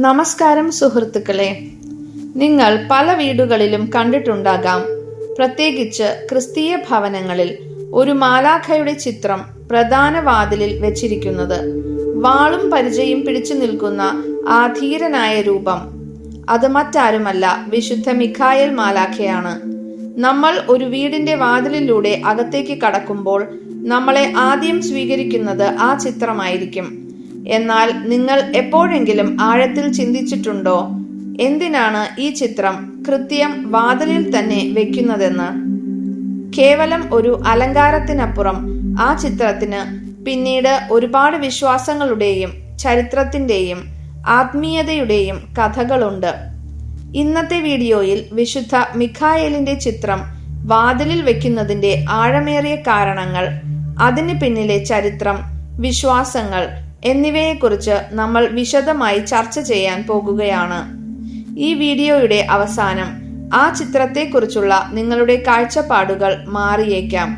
നമസ്കാരം സുഹൃത്തുക്കളെ. നിങ്ങൾ പല വീടുകളിലും കണ്ടിട്ടുണ്ടാകാം. പ്രത്യേകിച്ച് ക്രിസ്തീയ ഭവനങ്ങളിൽ ഒരു മാലാഖയുടെ ചിത്രം പ്രധാന വാതിലിൽ വെച്ചിരിക്കുന്നത്. വാളും പരിചയും പിടിച്ചു നിൽക്കുന്ന ആ ധീരനായ രൂപം. അത് മറ്റാരുമല്ല വിശുദ്ധ മിഖായൽ മാലാഖയാണ്. നമ്മൾ ഒരു വീടിന്റെ വാതിലിലൂടെ അകത്തേക്ക് കടക്കുമ്പോൾ നമ്മളെ ആദ്യം സ്വീകരിക്കുന്നത് ആ ചിത്രമായിരിക്കും. എന്നാൽ നിങ്ങൾ എപ്പോഴെങ്കിലും ആഴത്തിൽ ചിന്തിച്ചിട്ടുണ്ടോ? എന്തിനാണ് ഈ ചിത്രം കൃത്യം വാതിലിൽ തന്നെ വെക്കുന്നതെന്ന്? കേവലം ഒരു അലങ്കാരത്തിനപ്പുറം ആ ചിത്രത്തിന് പിന്നീട് ഒരുപാട് വിശ്വാസങ്ങളുടെയും ചരിത്രത്തിന്റെയും ആത്മീയതയുടെയും കഥകളുണ്ട്. ഇന്നത്തെ വീഡിയോയിൽ വിശുദ്ധ മിഖായേലിന്റെ ചിത്രം വാതിലിൽ വെക്കുന്നതിന്റെ ആഴമേറിയ കാരണങ്ങൾ അതിന് പിന്നിലെ ചരിത്രം വിശ്വാസങ്ങൾ എന്നിവയെക്കുറിച്ച് നമ്മൾ വിശദമായി ചർച്ച ചെയ്യാൻ പോകുകയാണ്. ഈ വീഡിയോയുടെ അവസാനം ആ ചിത്രത്തെക്കുറിച്ചുള്ള നിങ്ങളുടെ കാഴ്ചപ്പാടുകൾ മാറിയേക്കാം.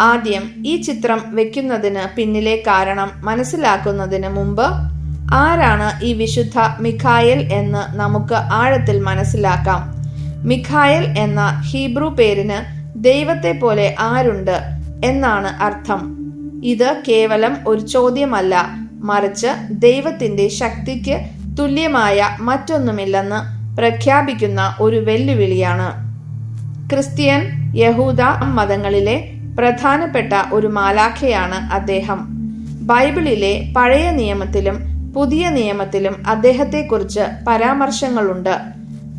ആദ്യം ഈ ചിത്രം വെക്കുന്നതിന് പിന്നിലെ കാരണം മനസ്സിലാക്കുന്നതിന് മുമ്പ് ആരാണ് ഈ വിശുദ്ധ മിഖായൽ എന്ന് നമുക്ക് ആഴത്തിൽ മനസ്സിലാക്കാം. മിഖായൽ എന്ന ഹീബ്രു പേരിന് ദൈവത്തെ പോലെ ആരുണ്ട് എന്നാണ് അർത്ഥം. ഇത് കേവലം ഒരു ചോദ്യമല്ല മറിച്ച് ദൈവത്തിന്റെ ശക്തിക്ക് തുല്യമായ മറ്റൊന്നുമില്ലെന്ന് പ്രഖ്യാപിക്കുന്ന ഒരു വെല്ലുവിളിയാണ്. ക്രിസ്ത്യൻ യഹൂദ മതങ്ങളിലെ പ്രധാനപ്പെട്ട ഒരു മാലാഖയാണ് അദ്ദേഹം. ബൈബിളിലെ പഴയ നിയമത്തിലും പുതിയ നിയമത്തിലും അദ്ദേഹത്തെക്കുറിച്ച് പരാമർശങ്ങളുണ്ട്.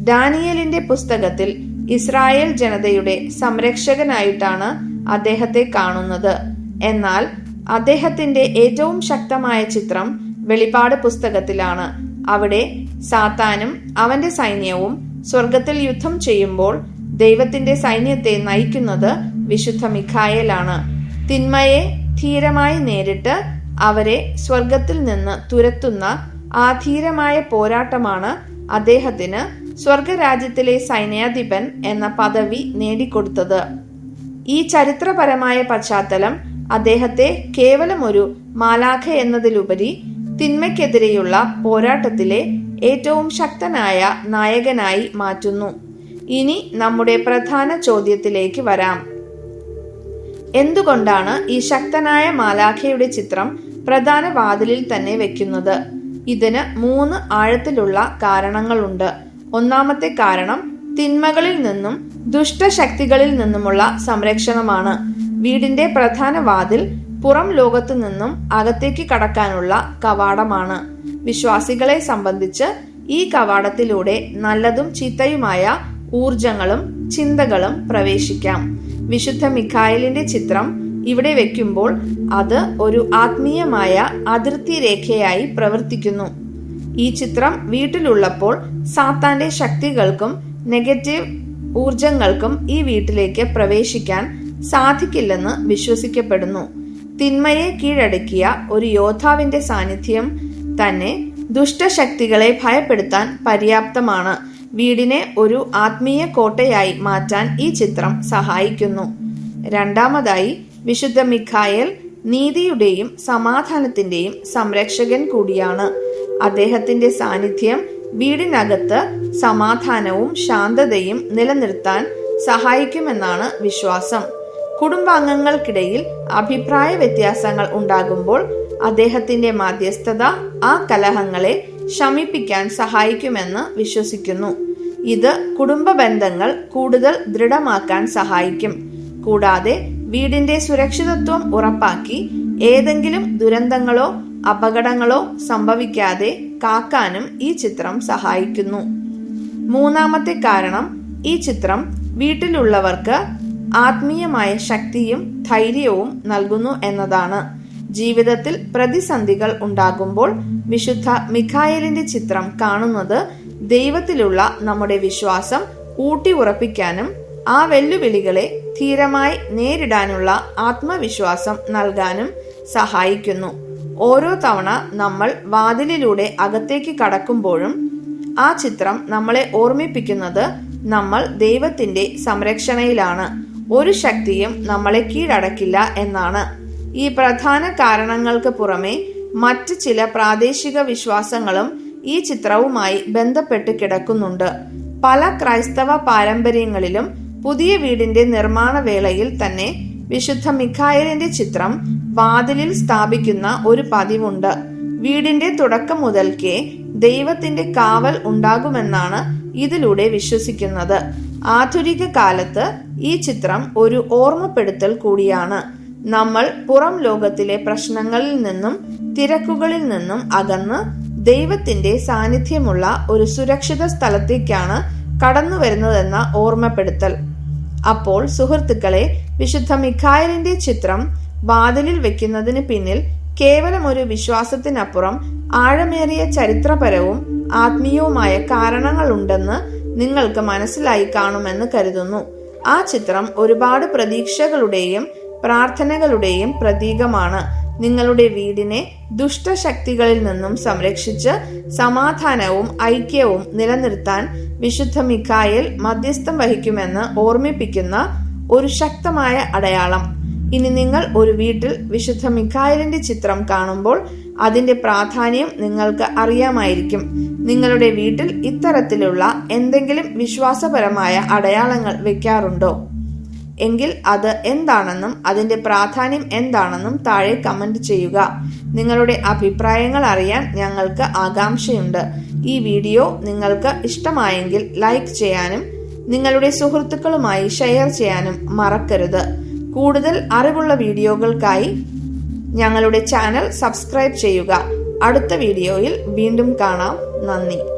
ഡാനിയലിന്റെ പുസ്തകത്തിൽ ഇസ്രായേൽ ജനതയുടെ സംരക്ഷകനായിട്ടാണ് അദ്ദേഹത്തെ കാണുന്നത്. എന്നാൽ അദ്ദേഹത്തിന്റെ ഏറ്റവും ശക്തമായ ചിത്രം വെളിപാട് പുസ്തകത്തിലാണ്. അവിടെ സാത്താനും അവന്റെ സൈന്യവും സ്വർഗത്തിൽ യുദ്ധം ചെയ്യുമ്പോൾ ദൈവത്തിന്റെ സൈന്യത്തെ നയിക്കുന്നത് വിശുദ്ധ മിഖായലാണ്. തിന്മയെ ധീരമായി നേരിട്ട് അവരെ സ്വർഗത്തിൽ നിന്ന് തുരത്തുന്ന ആ ധീരമായ പോരാട്ടമാണ് അദ്ദേഹത്തിന് സ്വർഗരാജ്യത്തിലെ സൈന്യാധിപൻ എന്ന പദവി നേടിക്കൊടുത്തത്. ഈ ചരിത്രപരമായ പശ്ചാത്തലം അദ്ദേഹത്തെ കേവലം ഒരു മാലാഖ എന്നതിലുപരി തിന്മയ്ക്കെതിരെയുള്ള പോരാട്ടത്തിലെ ഏറ്റവും ശക്തനായ നായകനായി മാറ്റുന്നു. ഇനി നമ്മുടെ പ്രധാന ചോദ്യത്തിലേക്ക് വരാം. എന്തുകൊണ്ടാണ് ഈ ശക്തനായ മാലാഖയുടെ ചിത്രം പ്രധാന വാതിലിൽ തന്നെ വെക്കുന്നത്? ഇതിന് മൂന്ന് ആഴത്തിലുള്ള കാരണങ്ങളുണ്ട്. ഒന്നാമത്തെ കാരണം തിന്മകളിൽ നിന്നും ദുഷ്ടശക്തികളിൽ നിന്നുമുള്ള സംരക്ഷണമാണ്. വീടിന്റെ പ്രധാന വാതിൽ പുറം ലോകത്തു നിന്നും അകത്തേക്ക് കടക്കാനുള്ള കവാടമാണ്. വിശ്വാസികളെ സംബന്ധിച്ച് ഈ കവാടത്തിലൂടെ നല്ലതും ചീത്തയുമായ ഊർജങ്ങളും ചിന്തകളും പ്രവേശിക്കാം. വിശുദ്ധ മിഖായലിന്റെ ചിത്രം ഇവിടെ വെക്കുമ്പോൾ അത് ഒരു ആത്മീയമായ അതിർത്തി രേഖയായി പ്രവർത്തിക്കുന്നു. ഈ ചിത്രം വീട്ടിലുള്ളപ്പോൾ സാത്താന്റെ ശക്തികൾക്കും നെഗറ്റീവ് ഊർജങ്ങൾക്കും ഈ വീട്ടിലേക്ക് പ്രവേശിക്കാൻ സാധിക്കില്ലെന്ന് വിശ്വസിക്കപ്പെടുന്നു. തിന്മയെ കീഴടക്കിയ ഒരു യോദ്ധാവിന്റെ സാന്നിധ്യം തന്നെ ദുഷ്ടശക്തികളെ ഭയപ്പെടുത്താൻ പര്യാപ്തമാണ്. വീടിനെ ഒരു ആത്മീയ കോട്ടയായി മാറ്റാൻ ഈ ചിത്രം സഹായിക്കുന്നു. രണ്ടാമതായി വിശുദ്ധ മിഖായൽ നീതിയുടെയും സമാധാനത്തിന്റെയും സംരക്ഷകൻ കൂടിയാണ്. അദ്ദേഹത്തിന്റെ സാന്നിധ്യം വീടിനകത്ത് സമാധാനവും ശാന്തതയും നിലനിർത്താൻ സഹായിക്കുമെന്നാണ് വിശ്വാസം. കുടുംബാംഗങ്ങൾക്കിടയിൽ അഭിപ്രായ വ്യത്യാസങ്ങൾ ഉണ്ടാകുമ്പോൾ അദ്ദേഹത്തിന്റെ മാധ്യസ്ഥത ആ കലഹങ്ങളെ ശമിപ്പിക്കാൻ സഹായിക്കുമെന്ന് വിശ്വസിക്കുന്നു. ഇത് കുടുംബ ബന്ധങ്ങൾ കൂടുതൽ ദൃഢമാക്കാൻ സഹായിക്കും. കൂടാതെ വീടിന്റെ സുരക്ഷിതത്വം ഉറപ്പാക്കി ഏതെങ്കിലും ദുരന്തങ്ങളോ അപകടങ്ങളോ സംഭവിക്കാതെ കാക്കാനും ഈ ചിത്രം സഹായിക്കുന്നു. മൂന്നാമത്തെ കാരണം ഈ ചിത്രം വീട്ടിലുള്ളവർക്ക് ആത്മീയമായ ശക്തിയും ധൈര്യവും നൽകുന്നു എന്നതാണ്. ജീവിതത്തിൽ പ്രതിസന്ധികൾ ഉണ്ടാകുമ്പോൾ വിശുദ്ധ മിഖായലിന്റെ ചിത്രം കാണുന്നത് ദൈവത്തിലുള്ള നമ്മുടെ വിശ്വാസം ഊട്ടി ഉറപ്പിക്കാനും ആ വെല്ലുവിളികളെ ധീരമായി നേരിടാനുള്ള ആത്മവിശ്വാസം നൽകാനും സഹായിക്കുന്നു. ഓരോ തവണ നമ്മൾ വാതിലിലൂടെ അകത്തേക്ക് കടക്കുമ്പോഴും ആ ചിത്രം നമ്മളെ ഓർമ്മിപ്പിക്കുന്നത് നമ്മൾ ദൈവത്തിന്റെ സംരക്ഷണയിലാണ്. ഒരു ശക്തിയും നമ്മളെ കീഴടക്കില്ല എന്നാണ്. ഈ പ്രധാന കാരണങ്ങൾക്ക് പുറമെ മറ്റ് ചില പ്രാദേശിക വിശ്വാസങ്ങളും ഈ ചിത്രവുമായി ബന്ധപ്പെട്ട് കിടക്കുന്നുണ്ട്. പല ക്രൈസ്തവ പാരമ്പര്യങ്ങളിലും പുതിയ വീടിന്റെ നിർമ്മാണ വേളയിൽ തന്നെ വിശുദ്ധ മിഖായലിന്റെ ചിത്രം വാതിലിൽ സ്ഥാപിക്കുന്ന ഒരു പതിവുണ്ട്. വീടിന്റെ തുടക്കം മുതൽക്കേ ദൈവത്തിന്റെ കാവൽ ഉണ്ടാകുമെന്നാണ് ഇതിലൂടെ വിശ്വസിക്കുന്നത്. ആധുനിക കാലത്ത് ഈ ചിത്രം ഒരു ഓർമ്മപ്പെടുത്തൽ കൂടിയാണ്. നമ്മൾ പുറം ലോകത്തിലെ പ്രശ്നങ്ങളിൽ നിന്നും തിരക്കുകളിൽ നിന്നും അകന്ന് ദൈവത്തിന്റെ സാന്നിധ്യമുള്ള ഒരു സുരക്ഷിത സ്ഥലത്തേക്കാണ് കടന്നു വരുന്നതെന്ന ഓർമ്മപ്പെടുത്തൽ. അപ്പോൾ സുഹൃത്തുക്കളെ വിശുദ്ധ മിഖായലിന്റെ ചിത്രം വാതിലിൽ വെക്കുന്നതിന് പിന്നിൽ കേവലം ഒരു വിശ്വാസത്തിനപ്പുറം ആഴമേറിയ ചരിത്രപരവും ആത്മീയവുമായ കാരണങ്ങളുണ്ടെന്ന് നിങ്ങൾക്ക് മനസ്സിലായി കാണുമെന്ന് കരുതുന്നു. ആ ചിത്രം ഒരുപാട് പ്രതീക്ഷകളുടെയും പ്രാർത്ഥനകളുടെയും പ്രതീകമാണ്. നിങ്ങളുടെ വീടിനെ ദുഷ്ടശക്തികളിൽ നിന്നും സംരക്ഷിച്ച് സമാധാനവും ഐക്യവും നിലനിർത്താൻ വിശുദ്ധ മിക്കായൽ മധ്യസ്ഥം വഹിക്കുമെന്ന് ഓർമ്മിപ്പിക്കുന്ന ഒരു ശക്തമായ അടയാളം. ഇനി നിങ്ങൾ ഒരു വീട്ടിൽ വിശുദ്ധ മിഖായലിന്റെ ചിത്രം കാണുമ്പോൾ അതിന്റെ പ്രാധാന്യം നിങ്ങൾക്ക് അറിയാമായിരിക്കും. നിങ്ങളുടെ വീട്ടിൽ ഇത്തരത്തിലുള്ള എന്തെങ്കിലും വിശ്വാസപരമായ അടയാളങ്ങൾ വെക്കാറുണ്ടോ? എങ്കിൽ അത് എന്താണെന്നും അതിന്റെ പ്രാധാന്യം എന്താണെന്നും താഴെ കമന്റ് ചെയ്യുക. നിങ്ങളുടെ അഭിപ്രായങ്ങൾ അറിയാൻ ഞങ്ങൾക്ക് ആകാംക്ഷയുണ്ട്. ഈ വീഡിയോ നിങ്ങൾക്ക് ഇഷ്ടമായെങ്കിൽ ലൈക്ക് ചെയ്യാനും നിങ്ങളുടെ സുഹൃത്തുക്കളുമായി ഷെയർ ചെയ്യാനും മറക്കരുത്. കൂടുതൽ അറിവുള്ള വീഡിയോകൾക്കായി ഞങ്ങളുടെ ചാനൽ സബ്സ്ക്രൈബ് ചെയ്യുക. അടുത്ത വീഡിയോയിൽ വീണ്ടും കാണാം. നന്ദി.